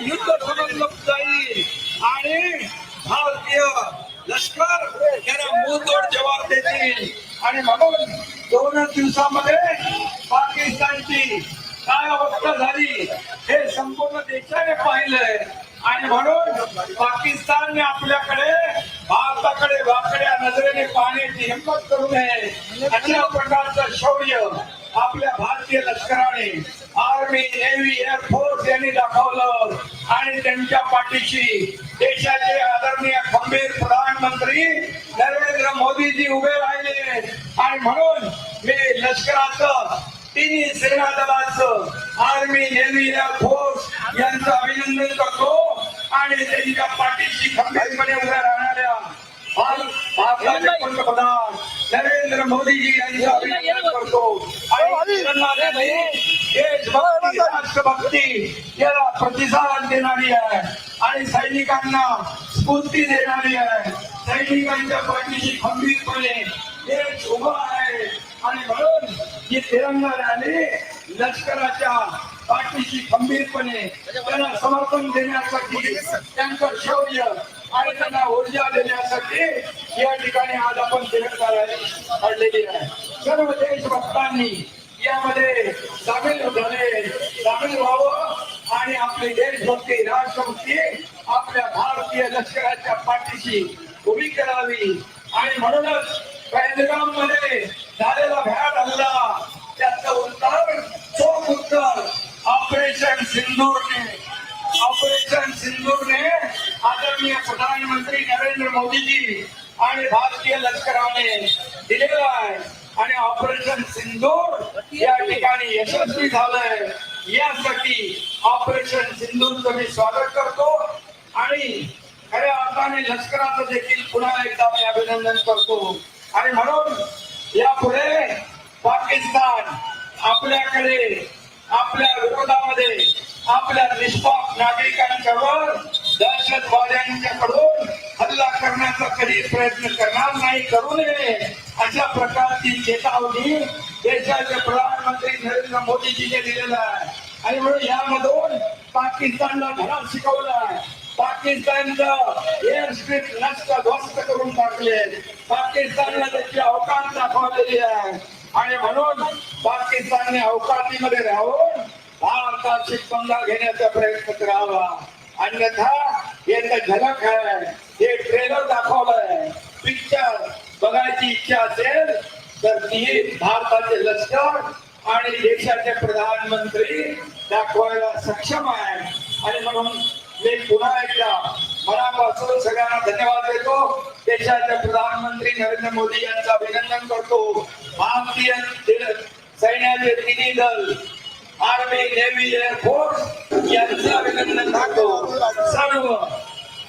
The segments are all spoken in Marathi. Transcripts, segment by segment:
युद्ध समजलं जाईल आणि भारतीय लष्कर त्याला मुंहतोड जवाब देतील आणि म्हणून दोनच दिवसामध्ये पाकिस्तानची काय अवस्था झाली हे संपूर्ण देशाने पाहिलंय आणि म्हणून पाकिस्तानने आपल्याकडे भारताकडे वाकड्या नजरेने पाहण्याची हिंमत करू नये. अशा प्रकारचं शौर्य आपल्या भारतीय लष्कराने आर्मी नेव्ही एअरफोर्स यांनी दाखवलं. आणि त्यांच्या पाठीशी देशाचे आदरणीय खंबीर प्रधानमंत्री नरेंद्र मोदीजी उभे राहिले. आणि म्हणून मी लष्कराचं तिन्ही सेना दलाचं आर्मी नेव्ही एअरफोर्स यांचं अभिनंदन करतो. आणि त्यांच्या पाठीशी खंबीरपणे उभ्या राहणाऱ्या भार- भारताचे पंतप्रधान नरेंद्र मोदीजी यांचं अभिनंदन करतो. आणि त्यांना त्यांनी देशभक्ती राष्ट्रभक्ती याला प्रतिसाद देणारी आहे. आणि सैनिकांना स्फूर्ती देणारी आहे. सैनिकांच्या पाठीशी खंबीरपणे देश उभा आहे. आणि म्हणून ही तिरंगा रॅली लष्कराच्या पाठीशी खंबीरपणे त्यांना समर्थन देण्यासाठी त्यांचं शौर्य आणि त्यांना ऊर्जा देण्यासाठी या ठिकाणी आज आपण तिरंगा काढलेली आहे. सर्व देशभक्तांनी यामध्ये सामील झाले सामील व्हावं आणि आपली देशभक्ती राष्ट्रभक्ती आपल्या भारतीय लष्कराच्या पाठीशी उभी करावी. आणि म्हणूनच पहलगाममध्ये झालेला भ्याड हल्ला त्याचं उत्तर चोख उत्तर ऑपरेशन सिंधूरने ऑपरेशन सिंदूरने आदरणीय प्रधानमंत्री नरेंद्र मोदीजी आणि भारतीय लष्कराने दिलेला आहे. आणि ऑपरेशन सिंदूर या ठिकाणी यशस्वी झालंय. यासाठी ऑपरेशन सिंदूरचं मी स्वागत करतो. आणि खऱ्या अर्थाने लष्कराचं देखील पुन्हा एकदा मी अभिनंदन करतो. आणि म्हणून यापुढे पाकिस्तान आपल्याकडे आपल्या विरोधामध्ये आपल्या निष्पाप नागरिकांच्यावर दहशतवाद्यांच्याकडून हल्ला करण्याचा कधी प्रयत्न करणार नाही करू नये. अशा प्रकारची चेतावणी देशाचे प्रधानमंत्री नरेंद्र मोदीजीने दिलेला आहे. आणि म्हणून यामधून पाकिस्तानला धडा आहे. पाकिस्तानचं एअर स्ट्रीट नष्ट ध्वस्त करून टाकले. पाकिस्तानला त्याची अवकाश दाखवलेली आहे. आणि म्हणून पाकिस्तानने अवकाशीमध्ये राहून भारताची पंगा घेण्याचा प्रयत्न करावा. अन्यथा याचा झलक आहे. हे ट्रेलर दाखवलंय. पिक्चर बघायची इच्छा असेल तर ती भारताचे लष्कर आणि देशाचे प्रधानमंत्री दाखवायला सक्षम आहे. आणि म्हणून मी पुन्हा एकदा मनापासून सगळ्यांना धन्यवाद देतो. देशाचे प्रधानमंत्री नरेंद्र मोदी यांचं अभिनंदन करतो. भारतीय सैन्याचे तिन्ही दल आर्मी नेव्ही एअरफोर्स यांचं अभिनंदन करतो सर्व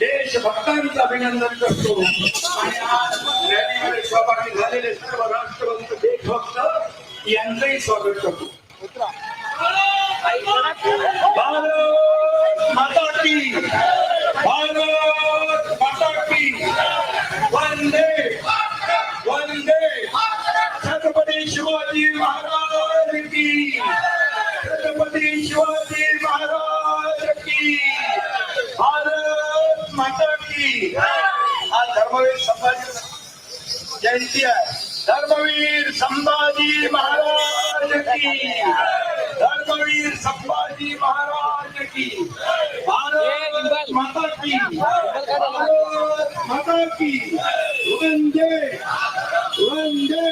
देशभक्तांचं अभिनंदन करतो. आणि आज रॅलीमध्ये सहभागी झालेले सर्व राष्ट्रभक्त देशभक्त यांचंही स्वागत करतो. भारत माता की भारत माता की. वंदे वंदे. छत्रपती शिवाजी महाराज की छत्रपती शिवाजी महाराज की भारत माता की। हा धर्मवीर संभाजी जयंती आहे. धर्मवीर संभाजी महाराज की। धर्मवीर संभाजी महाराज की। भारत माता की। भारत माता की। वंदे वंदे।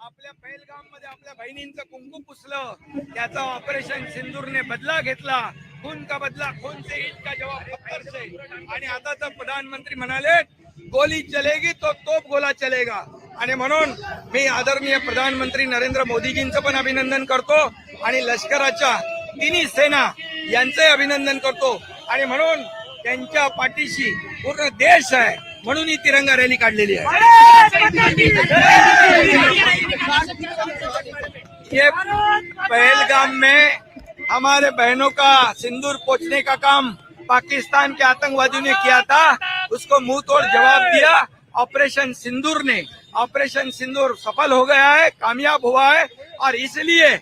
आपल्या पहिलगाममध्ये आपल्या बहिणींचं कुंकू पुसलं त्याचा ऑपरेशन सिंदूरने बदला घेतला. खून का बदला? खून से ईद का? जवाब पत्थर से. आणि आता तर प्रधानमंत्री म्हणाले गोली चलेगी तो तोप गोला चलेगा. आणि म्हणून मी आदरणीय प्रधानमंत्री नरेंद्र मोदीजींचं पण अभिनंदन करतो. आणि लष्कराच्या तिन्ही सेना यांचे अभिनंदन करतो. आणि म्हणून त्यांच्या पाठीशी पूर्ण देश आहे. म्हणून ही तिरंगा रॅली ये पहलगाम में हमारे बहनों का सिंदूर पोछने का काम पाकिस्तान के आतंकवादियों ने किया था। उसको मुँह तोड़ जवाब दिया। ऑपरेशन सिंदूर ने। ऑपरेशन सिंदूर सफल हो गया है, कामयाब हुआ है और इसलिए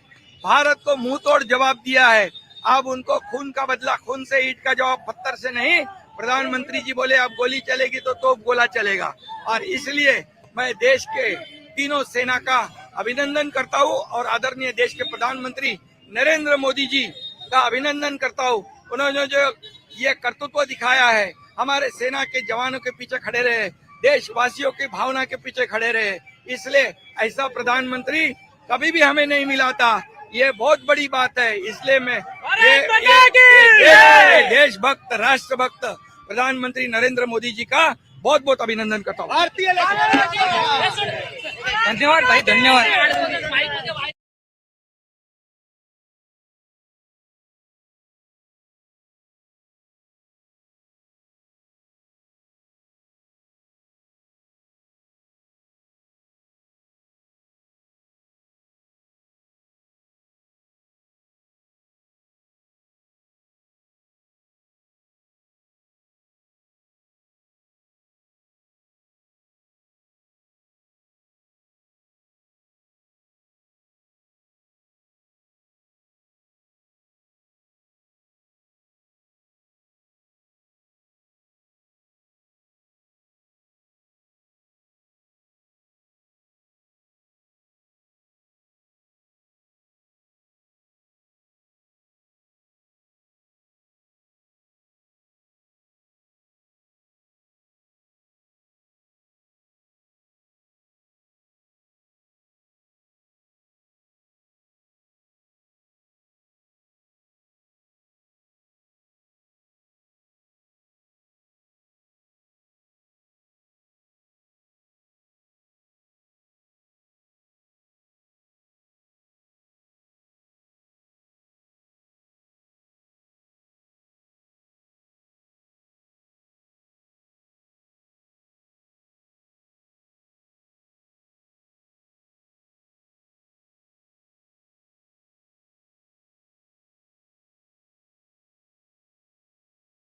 भारत को मुँह तोड़ जवाब दिया है। अब उनको खून का बदला, खून से ईट का जवाब पत्थर से नहीं। प्रधानमंत्री जी बोले, अब गोली चलेगी तो तोप गोला चलेगा। और इसलिए मैं देश के तीनों सेना का अभिनंदन करता हूँ और आदरणीय देश के प्रधानमंत्री नरेंद्र मोदी जी का अभिनंदन करता हूँ। उन्होंने जो ये कर्तृत्व दिखाया है, हमारे सेना के जवानों के पीछे खड़े रहे, देशवासियों की भावना के पीछे खड़े रहे। इसलिए ऐसा प्रधानमंत्री कभी भी हमें नहीं मिला था ये बहुत बड़ी बात है, इसलिए मैं देशभक्त राष्ट्रभक्त प्रधानमंत्री नरेंद्र मोदी जी का बहुत बहुत अभिनंदन करता हूँ। धन्यवाद भाई धन्यवाद।